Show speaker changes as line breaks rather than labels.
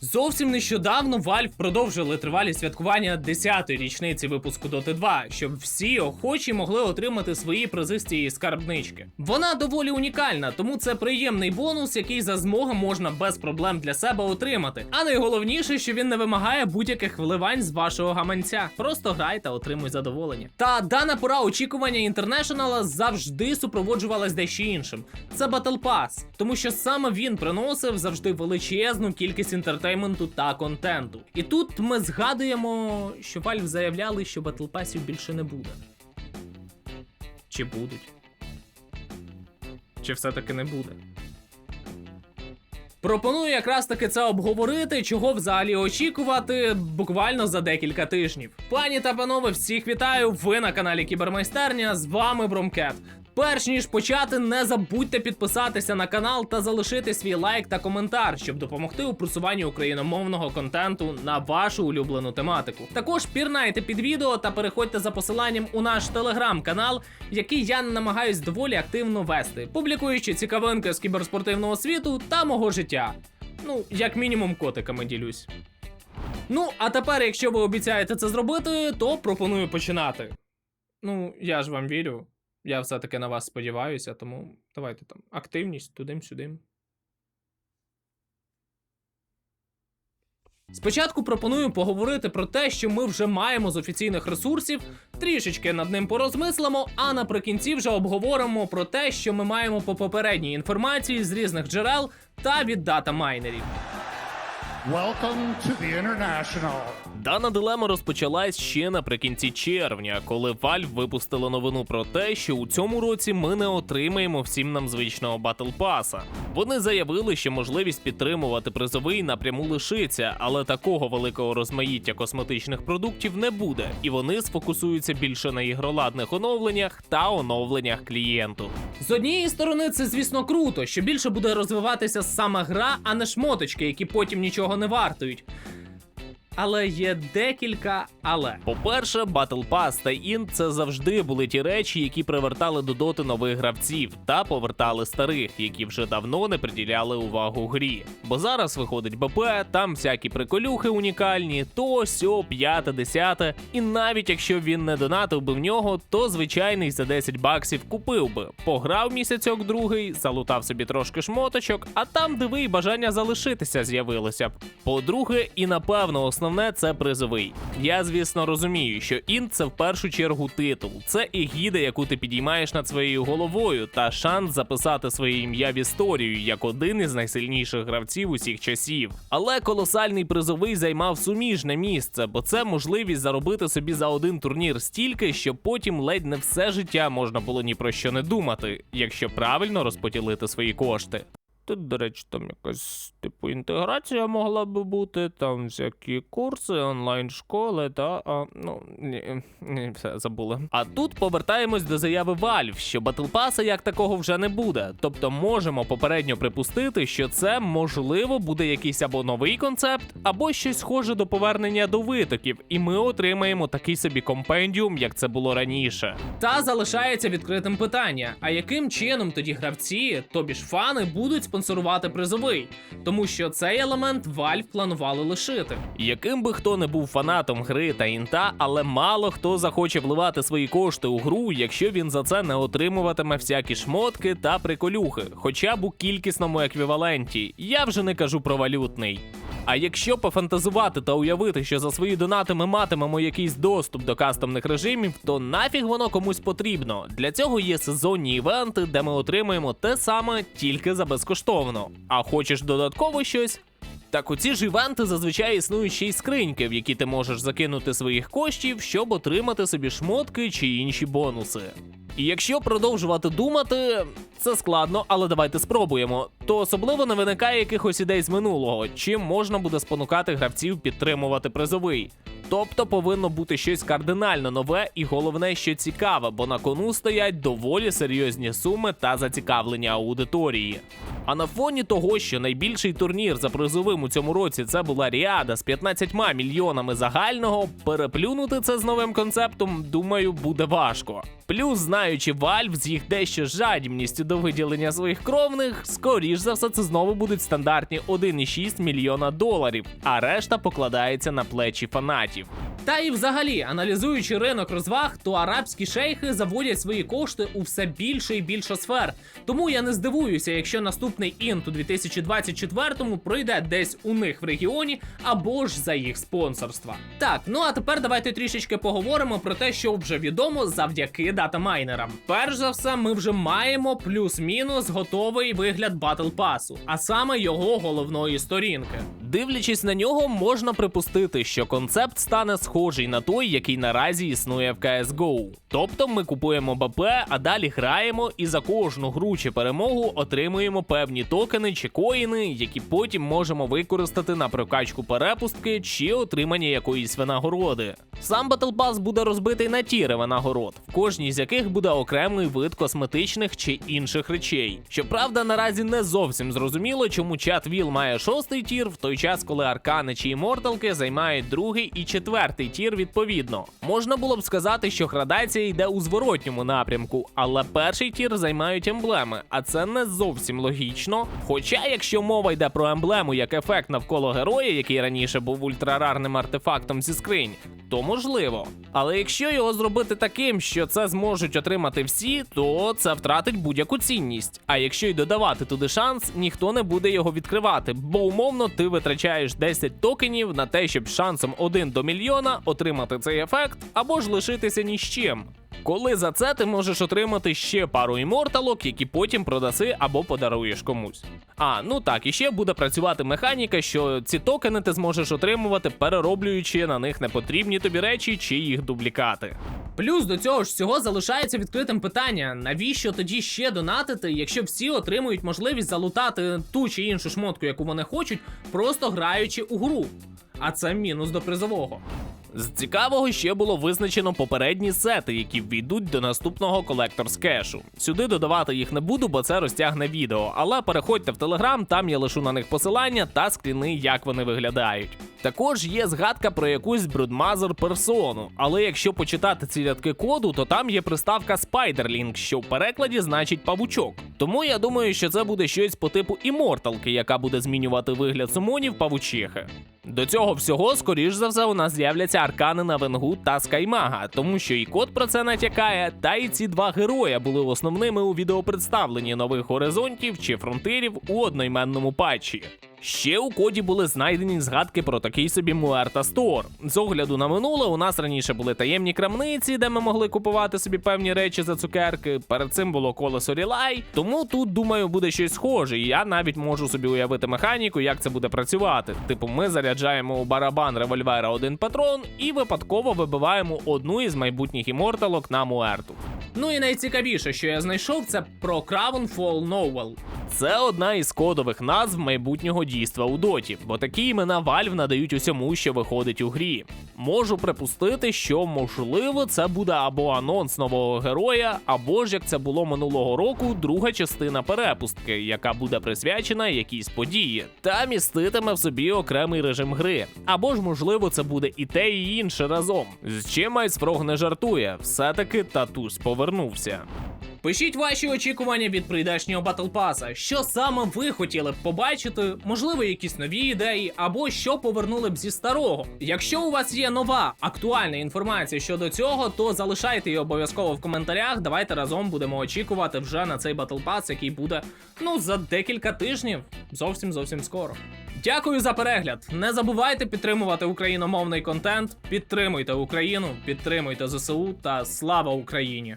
Зовсім нещодавно Valve продовжили тривалі святкування 10-ї річниці випуску Dota 2, щоб всі охочі могли отримати свої призи з цієї скарбнички. Вона доволі унікальна, тому це приємний бонус, який за змогу можна без проблем для себе отримати. А найголовніше, що він не вимагає будь-яких вливань з вашого гаманця. Просто грай та отримуй задоволення. Та дана пора очікування інтернешнала завжди супроводжувалась дещо іншим. Це Battle Pass, тому що саме він приносив завжди величезну кількість інтертейменту та контенту. І тут ми згадуємо, що Valve заявляли, що Passів більше не буде. Чи будуть? Чи все-таки не буде? Пропоную якраз таки це обговорити, чого взагалі очікувати буквально за декілька тижнів. Пані та панове, всіх вітаю! Ви на каналі Кібермайстерня. З вами Бромкет. Перш ніж почати, не забудьте підписатися на канал та залишити свій лайк та коментар, щоб допомогти у просуванні україномовного контенту на вашу улюблену тематику. Також пірнайте під відео та переходьте за посиланням у наш телеграм-канал, який я намагаюсь доволі активно вести, публікуючи цікавинки з кіберспортивного світу та мого життя. Ну, як мінімум, котиками ділюсь. Ну, а тепер, якщо ви обіцяєте це зробити, то пропоную починати. Ну, я ж вам вірю. Я все-таки на вас сподіваюся, тому давайте там активність тудим-сюдим. Спочатку пропоную поговорити про те, що ми вже маємо з офіційних ресурсів, трішечки над ним порозмислимо, а наприкінці вже обговоримо про те, що ми маємо по попередній інформації з різних джерел та від дата майнерів.
Welcome to the International.
Дана дилема розпочалась ще наприкінці червня, коли Valve випустила новину про те, що у цьому році ми не отримаємо всім нам звичного Battle Pass. Вони заявили, що можливість підтримувати призовий напряму лишиться, але такого великого розмаїття косметичних продуктів не буде, і вони сфокусуються більше на ігроладних оновленнях та оновленнях клієнту.
З однієї сторони, це звісно круто, що більше буде розвиватися сама гра, а не шмоточки, які потім нічого не вартують. Але є декілька але.
По-перше, Battle Pass та Int – це завжди були ті речі, які привертали до доти нових гравців та повертали старих, які вже давно не приділяли увагу грі. Бо зараз виходить БП, там всякі приколюхи унікальні, то сьо, п'яте, десяте. І навіть якщо він не донатив би в нього, то звичайний за 10 баксів купив би. Пограв місяцьок другий, залутав собі трошки шмоточок, а там диви й бажання залишитися з'явилося б. По-друге, і напевно основне це призовий. Я, звісно, розумію, що інт це в першу чергу титул. Це егіда, яку ти підіймаєш над своєю головою, та шанс записати своє ім'я в історію як один із найсильніших гравців усіх часів. Але колосальний призовий займав суміжне місце, бо це можливість заробити собі за один турнір стільки, що потім ледь не все життя можна було ні про що не думати, якщо правильно розподілити свої кошти. Тут, до речі, там якась типу інтеграція могла би бути, там всякі курси, онлайн-школи та. А, ну, ні, ні, все забули. А тут повертаємось до заяви Valve, що Battle Pass як такого вже не буде. Тобто можемо попередньо припустити, що це можливо буде якийсь або новий концепт, або щось схоже до повернення до витоків, і ми отримаємо такий собі компендіум, як це було раніше.
Та залишається відкритим питання: а яким чином тоді гравці, тобі ж фани, будуть спонсорувати призовий? Тому що цей елемент Valve планували лишити.
Яким би хто не був фанатом гри та інта, але мало хто захоче вливати свої кошти у гру, якщо він за це не отримуватиме всякі шмотки та приколюхи, хоча б у кількісному еквіваленті. Я вже не кажу про валютний. А якщо пофантазувати та уявити, що за свої донати ми матимемо якийсь доступ до кастомних режимів, то нафіг воно комусь потрібно. Для цього є сезонні івенти, де ми отримуємо те саме тільки за безкоштовно. А хочеш додатково щось? Так, у ці ж івенти зазвичай існують ще й скриньки, в які ти можеш закинути своїх коштів, щоб отримати собі шмотки чи інші бонуси. І якщо продовжувати думати, це складно, але давайте спробуємо. То особливо не виникає якихось ідей з минулого, чим можна буде спонукати гравців підтримувати призовий. Тобто повинно бути щось кардинально нове і головне, що цікаве, бо на кону стоять доволі серйозні суми та зацікавлення аудиторії. А на фоні того, що найбільший турнір за призовим у цьому році це була Ріада з 15 мільйонами загального, переплюнути це з новим концептом, думаю, буде важко. Плюс, знаючи Valve з їх дещо жадібністю до виділення своїх кровних, скоріш за все, це знову будуть стандартні 1,6 мільйона доларів, а решта покладається на плечі фанатів.
Та і взагалі, аналізуючи ринок розваг, то арабські шейхи заводять свої кошти у все більше і більше сфер. Тому я не здивуюся, якщо наступний інт у 2024-му пройде десь у них в регіоні або ж за їх спонсорства. Так, ну а тепер давайте трішечки поговоримо про те, що вже відомо завдяки датамайнерам. Перш за все, ми вже маємо плюс-мінус готовий вигляд батл пасу, а саме його головної сторінки.
Дивлячись на нього, можна припустити, що концепт стане схожий на той, який наразі існує в CSGO. Тобто ми купуємо БП, а далі граємо і за кожну гру чи перемогу отримуємо певні токени чи коїни, які потім можемо використати на прокачку перепустки чи отримання якоїсь винагороди. Сам Battle Pass буде розбитий на тіри винагород, в кожній з яких буде окремий вид косметичних чи інших речей. Щоправда, наразі не зовсім зрозуміло, чому чат Віл має шостий тір, в той час, коли аркани чи іморталки займають другий і четвертий тір відповідно. Можна було б сказати, що градація йде у зворотньому напрямку, але перший тір займають емблеми, а це не зовсім логічно. Хоча, якщо мова йде про емблему як ефект навколо героя, який раніше був ультрарарним артефактом зі скринь, то можливо. Але якщо його зробити таким, що це зможуть отримати всі, то це втратить будь-яку цінність. А якщо й додавати туди шанс, ніхто не буде його відкривати, бо умовно ти витрачаєш 10 токенів на те, щоб шансом 1 до мільйона отримати цей ефект, або ж лишитися ні з чим. Коли за це ти можеш отримати ще пару іморталок, які потім продаси або подаруєш комусь. А, ну так, і ще буде працювати механіка, що ці токени ти зможеш отримувати, перероблюючи на них непотрібні тобі речі чи їх дублікати.
Плюс до цього ж всього залишається відкритим питання: навіщо тоді ще донатити, якщо всі отримують можливість залутати ту чи іншу шмотку, яку вони хочуть, просто граючи у гру. А це мінус до призового.
З цікавого ще було визначено попередні сети, які ввійдуть до наступного колектор з кешу. Сюди додавати їх не буду, бо це розтягне відео. Але переходьте в телеграм, там я лишу на них посилання та скріни, як вони виглядають. Також є згадка про якусь брудмазер персону, але якщо почитати ці рядки коду, то там є приставка Spiderlink, що в перекладі значить павучок. Тому я думаю, що це буде щось по типу іморталки, яка буде змінювати вигляд сумонів павучихи. До цього всього, скоріш за все, у нас з'являться аркани на Венгу та Скаймага, тому що і код про це натякає, та і ці два героя були основними у відеопредставленні нових горизонтів чи фронтирів у одноіменному патчі. Ще у коді були знайдені згадки про такий собі Муерта Стор. З огляду на минуле, у нас раніше були таємні крамниці, де ми могли купувати собі певні речі за цукерки. Перед цим було колесо Рілай. Тому тут, думаю, буде щось схоже. І я навіть можу собі уявити механіку, як це буде працювати. Типу, ми заряджаємо у барабан револьвера один патрон і випадково вибиваємо одну із майбутніх іморталок на Муерту.
Ну і найцікавіше, що я знайшов, це про Crownfall Novel.
Це одна із кодових назв майбутнього дійства у доті, бо такі імена Valve надають усьому, що виходить у грі. Можу припустити, що можливо це буде або анонс нового героя, або ж як це було минулого року, друга частина перепустки, яка буде присвячена якійсь події, та міститиме в собі окремий режим гри. Або ж можливо це буде і те, і інше разом. З чим Айсфрог не жартує, все-таки татусь повернувся.
Пишіть ваші очікування від прийдешнього Battle Pass. Що саме ви хотіли б побачити? Можливо, якісь нові ідеї, або що повернули б зі старого. Якщо у вас є нова актуальна інформація щодо цього, то залишайте її обов'язково в коментарях. Давайте разом будемо очікувати вже на цей Battle Pass, який буде ну за декілька тижнів. Зовсім зовсім скоро. Дякую за перегляд. Не забувайте підтримувати україномовний контент. Підтримуйте Україну, підтримуйте ЗСУ та слава Україні!